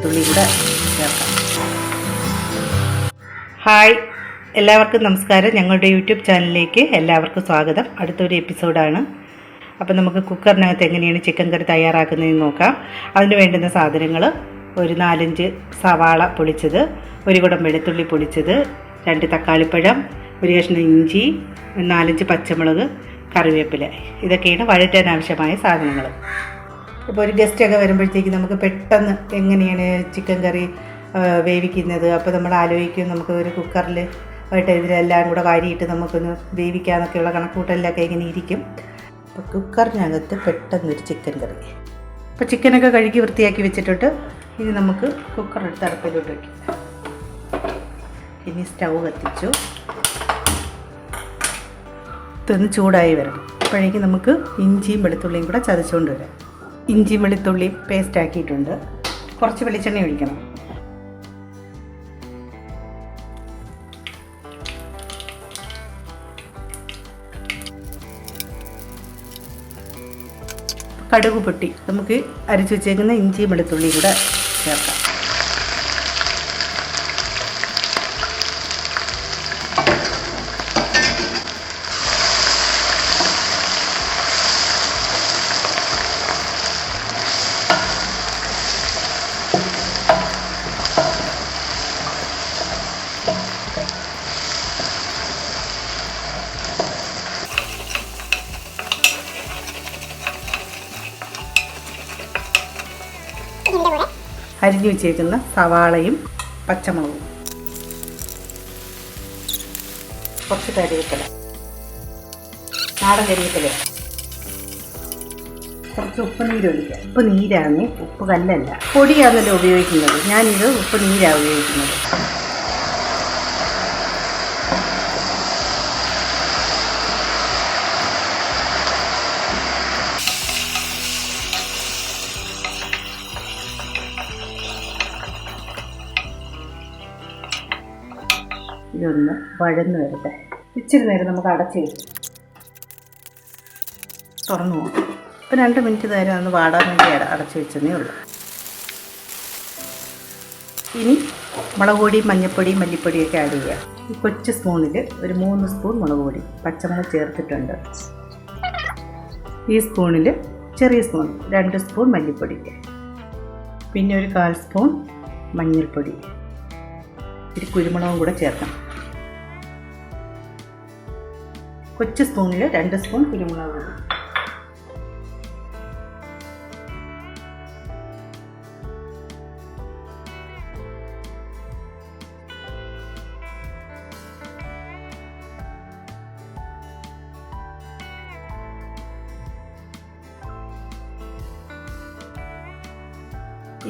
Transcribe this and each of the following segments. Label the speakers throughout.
Speaker 1: വെളുത്തുള്ളി കൂടെ ചേർക്കാം. ഹായ് എല്ലാവർക്കും നമസ്കാരം. ഞങ്ങളുടെ യൂട്യൂബ് ചാനലിലേക്ക് എല്ലാവർക്കും സ്വാഗതം. അടുത്തൊരു എപ്പിസോഡാണ്. അപ്പോൾ നമുക്ക് കുക്കറിനകത്ത് എങ്ങനെയാണ് ചിക്കൻ കറി തയ്യാറാക്കുന്നതെന്ന് നോക്കാം. അതിന് വേണ്ടുന്ന സാധനങ്ങൾ ഒരു നാലഞ്ച് സവാള പൊളിച്ചത് ഒരു കുടം വെളുത്തുള്ളി പൊളിച്ചത് രണ്ട് തക്കാളിപ്പഴം ഒരു കഷ്ണം ഇഞ്ചി നാലഞ്ച് പച്ചമുളക് കറിവേപ്പില. ഇതൊക്കെയാണ് വഴറ്റാൻ ആവശ്യമായ സാധനങ്ങൾ ഇപ്പോൾ ഒരു ഗസ്റ്റൊക്കെ വരുമ്പോഴത്തേക്ക് നമുക്ക് പെട്ടെന്ന് എങ്ങനെയാണ് ചിക്കൻ കറി വേവിക്കുന്നത്? അപ്പോൾ നമ്മൾ ആലോചിക്കും നമുക്ക് ഒരു കുക്കറിൽ ആയിട്ട് ഇതിലെല്ലാം കൂടെ വാരിയിട്ട് നമുക്കൊന്ന് വേവിക്കാമെന്നൊക്കെയുള്ള കണക്കൂട്ടലിലൊക്കെ ഇങ്ങനെ ഇരിക്കും. അപ്പോൾ കുക്കറിനകത്ത് പെട്ടെന്നൊരു ചിക്കൻ കറി അപ്പോൾ ചിക്കനൊക്കെ കഴുകി വൃത്തിയാക്കി വെച്ചിട്ടുണ്ട്. ഇനി നമുക്ക് എടുത്ത് അടുപ്പിലോട്ട് വയ്ക്കും ഇനി സ്റ്റൗ കത്തിച്ചു. ഇതൊന്ന് ചൂടായി വരണം. അപ്പോഴേക്കും നമുക്ക് ഇഞ്ചിയും വെളുത്തുള്ളിയും കൂടെ ചതച്ചുകൊണ്ട് വരാം. ഇഞ്ചിയും വെളുത്തുള്ളി പേസ്റ്റ് ആക്കിയിട്ടുണ്ട്. കുറച്ച് വെളിച്ചെണ്ണ ഒഴിക്കണം. കടുക് പൊട്ടി. നമുക്ക് അരച്ചു വെച്ചേക്കുന്ന ഇഞ്ചിയും വെളുത്തുള്ളിയും കൂടെ ചേർക്കാം. അരിഞ്ഞു വെച്ചേക്കുന്ന സവാളയും പച്ചമുളകും. കുറച്ച് കരിവേപ്പില നാടൻ കരിവേപ്പില കുറച്ച് ഉപ്പ് നീര് ഒഴിക്കാം ഉപ്പ് നീരാണ് ഉപ്പ് കല്ലല്ല. പൊടിയാണല്ലോ ഉപയോഗിക്കുന്നത്. ഞാനിത് ഉപ്പ് നീരാണ് ഉപയോഗിക്കുന്നത്. ഇതൊന്ന് വഴന്ന് വരട്ടെ. ഇച്ചിരി നേരം നമുക്ക് അടച്ച് തുറന്നു പോകാം ഇപ്പം രണ്ട് മിനിറ്റ് നേരം ഒന്ന് വാടാൻ വേണ്ടി അടച്ച് വെച്ചതേ ഉള്ളൂ. ഇനി മുളക് പൊടി മഞ്ഞൾപ്പൊടി മല്ലിപ്പൊടിയൊക്കെ ആഡ് ചെയ്യാം. ഈ കൊച്ചു സ്പൂണിൽ ഒരു മൂന്ന് സ്പൂൺ മുളക് പൊടി പച്ചമുളക് ചേർത്തിട്ടുണ്ട്. ഈ സ്പൂണിൽ ചെറിയ സ്പൂൺ രണ്ട് സ്പൂൺ മല്ലിപ്പൊടി. പിന്നെ ഒരു കാൽ സ്പൂൺ മഞ്ഞൾപ്പൊടി. ഇത്തിരി കുരുമുളകും കൂടെ ചേർക്കാം. കൊച്ചു സ്പൂണിൽ രണ്ട് സ്പൂൺ കുരുമുളക്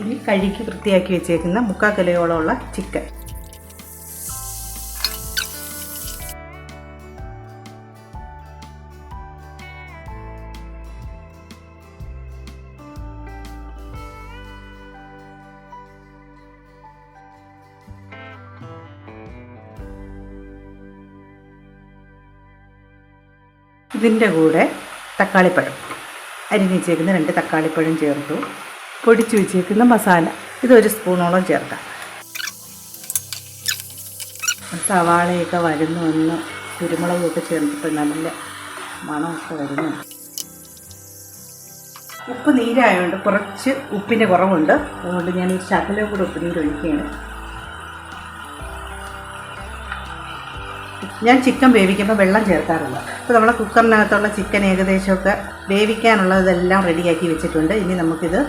Speaker 1: ഇനി കഴുകി വൃത്തിയാക്കി വെച്ചേക്കുന്ന മുക്കാൽ കിലോയോളമുള്ള ചിക്കൻ. ഇതിന്റെ കൂടെ തക്കാളിപ്പഴം. അരിഞ്ഞ് വെച്ചേക്കുന്ന രണ്ട് തക്കാളിപ്പഴം ചേർത്തു. പൊടിച്ചു വെച്ചേക്കുന്ന മസാല. ഇതൊരു സ്പൂണോളം ചേർക്കാം. സവാളയൊക്കെ വരുന്നു ഒന്ന് കുരുമുളകൊക്കെ ചേർത്തിട്ട് നല്ല മണമൊക്കെ വരുന്നു. ഉപ്പ് നീരായതുകൊണ്ട് കുറച്ച് ഉപ്പിന്റെ കുറവുണ്ട്. അതുകൊണ്ട് ഞാൻ ഈ ശകലം കൂടെ ഉപ്പ് നീര് ഞാൻ ചിക്കൻ വേവിക്കുമ്പോൾ വെള്ളം ചേർക്കാറില്ല അപ്പോൾ നമ്മളെ കുക്കറിനകത്തുള്ള ചിക്കൻ ഏകദേശമൊക്കെ വേവിക്കാനുള്ളതെല്ലാം റെഡിയാക്കി വെച്ചിട്ടുണ്ട്. ഇനി നമുക്കിത്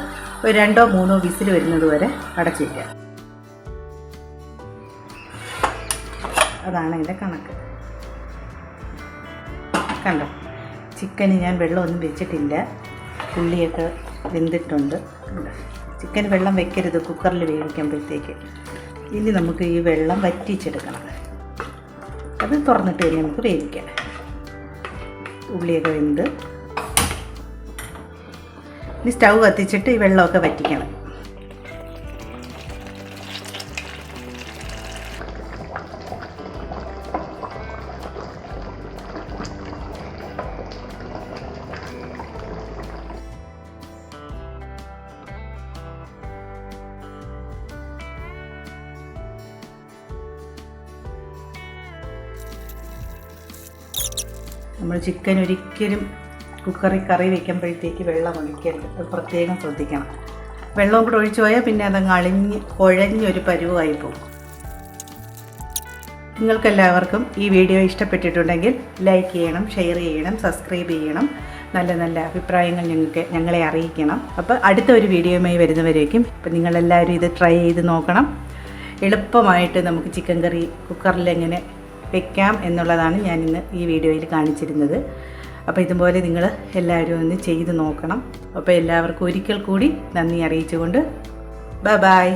Speaker 1: ഒരു രണ്ടോ മൂന്നോ വിസിൽ വരുന്നത് വരെ അടച്ചു വയ്ക്കാം അതാണ് എന്റെ കണക്ക്. കണ്ടോ? ചിക്കന് ഞാൻ വെള്ളമൊന്നും വെച്ചിട്ടില്ല. ഉള്ളിയൊക്കെ വെന്തിട്ടുണ്ട്? ചിക്കൻ വെള്ളം വെക്കരുത് കുക്കറിൽ വേവിക്കുമ്പോഴത്തേക്ക്. ഇനി നമുക്ക് ഈ വെള്ളം വറ്റിച്ചെടുക്കണം. അത് തുറന്നിട്ട് കഴിഞ്ഞ് നമുക്ക് വേവിക്കാം. ഉള്ളിയൊക്കെ വെന്ത്. ഇനി സ്റ്റൗ കത്തിച്ചിട്ട് ഈ വെള്ളമൊക്കെ വറ്റിക്കണം. നമ്മൾ ചിക്കൻ ഒരിക്കലും കുക്കറിൽ കറി വയ്ക്കുമ്പോഴത്തേക്ക് വെള്ളം ഒഴിക്കരുത്. അത് പ്രത്യേകം ശ്രദ്ധിക്കണം. വെള്ളവും കൂടെ ഒഴിച്ചു പോയാൽ പിന്നെ അതങ്ങ് അളിഞ്ഞ് കുഴഞ്ഞൊരു പരുവായി പോകും. നിങ്ങൾക്കെല്ലാവർക്കും ഈ വീഡിയോ ഇഷ്ടപ്പെട്ടിട്ടുണ്ടെങ്കിൽ ലൈക്ക് ചെയ്യണം ഷെയർ ചെയ്യണം സബ്സ്ക്രൈബ് ചെയ്യണം. നല്ല നല്ല അഭിപ്രായങ്ങൾ ഞങ്ങൾക്ക് ഞങ്ങളെ അറിയിക്കണം. അപ്പോൾ അടുത്ത ഒരു വീഡിയോയുമായി വരുന്നവരേക്കും അപ്പോൾ നിങ്ങളെല്ലാവരും ഇത് ട്രൈ ചെയ്ത് നോക്കണം. എളുപ്പമായിട്ട് നമുക്ക് ചിക്കൻ കറി കുക്കറിൽ എങ്ങനെ വെക്കാം എന്നുള്ളതാണ് ഞാൻ ഇന്ന് ഈ വീഡിയോയിൽ കാണിച്ചിരുന്നത്. അപ്പോൾ ഇതുപോലെ നിങ്ങൾ എല്ലാവരും ഒന്ന് ചെയ്ത് നോക്കണം. അപ്പോൾ എല്ലാവർക്കും ഒരിക്കൽ കൂടി നന്ദി അറിയിച്ചുകൊണ്ട്. Bye bye